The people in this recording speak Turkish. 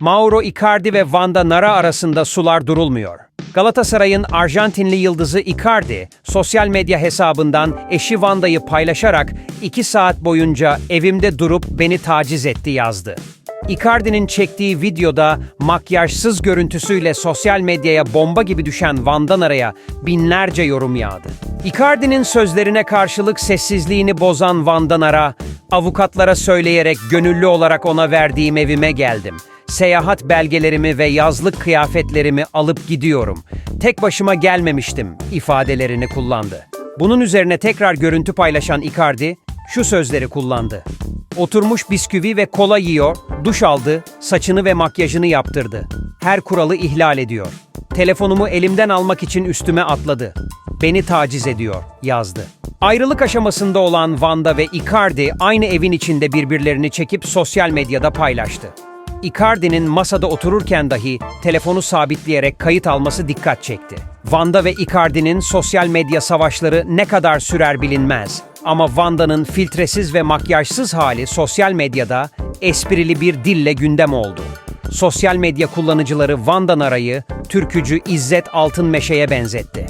Mauro Icardi ve Vanda Nara arasında sular durulmuyor. Galatasaray'ın Arjantinli yıldızı Icardi, sosyal medya hesabından eşi Vanda'yı paylaşarak 2 saat boyunca evimde durup beni taciz etti yazdı. Icardi'nin çektiği videoda makyajsız görüntüsüyle sosyal medyaya bomba gibi düşen Van'dan araya binlerce yorum yağdı. Icardi'nin sözlerine karşılık sessizliğini bozan Van'dan ara, avukatlara söyleyerek gönüllü olarak ona verdiğim evime geldim. Seyahat belgelerimi ve yazlık kıyafetlerimi alıp gidiyorum. Tek başıma gelmemiştim ifadelerini kullandı. Bunun üzerine tekrar görüntü paylaşan Icardi şu sözleri kullandı. Oturmuş bisküvi ve kola yiyor, duş aldı, saçını ve makyajını yaptırdı. Her kuralı ihlal ediyor. Telefonumu elimden almak için üstüme atladı. Beni taciz ediyor, yazdı. Ayrılık aşamasında olan Vanda ve Icardi aynı evin içinde birbirlerini çekip sosyal medyada paylaştı. Icardi'nin masada otururken dahi telefonu sabitleyerek kayıt alması dikkat çekti. Vanda ve Icardi'nin sosyal medya savaşları ne kadar sürer bilinmez. Ama Vanda'nın filtresiz ve makyajsız hali sosyal medyada esprili bir dille gündem oldu. Sosyal medya kullanıcıları Vandan Aray'ı türkücü İzzet Altınmeşe'ye benzetti.